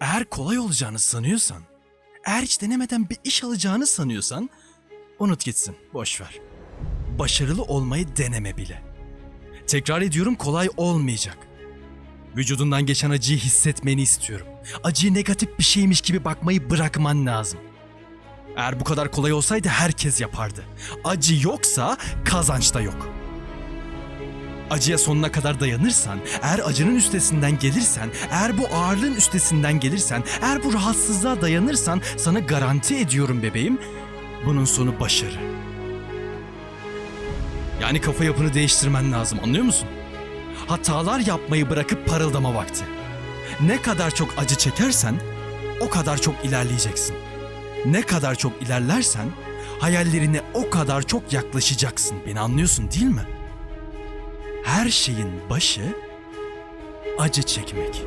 Eğer kolay olacağını sanıyorsan, eğer hiç denemeden bir iş alacağını sanıyorsan, unut gitsin, boş ver. Başarılı olmayı deneme bile. Tekrar ediyorum kolay olmayacak. Vücudundan geçen acıyı hissetmeni istiyorum. Acıyı negatif bir şeymiş gibi bakmayı bırakman lazım. Eğer bu kadar kolay olsaydı herkes yapardı. Acı yoksa kazanç da yok. Acıya sonuna kadar dayanırsan, eğer acının üstesinden gelirsen, eğer bu ağırlığın üstesinden gelirsen, eğer bu rahatsızlığa dayanırsan sana garanti ediyorum bebeğim, bunun sonu başarı. Yani kafa yapını değiştirmen lazım anlıyor musun? Hatalar yapmayı bırakıp parıldama vakti. Ne kadar çok acı çekersen o kadar çok ilerleyeceksin. Ne kadar çok ilerlersen hayallerine o kadar çok yaklaşacaksın. Beni anlıyorsun değil mi? Her şeyin başı acı çekmek.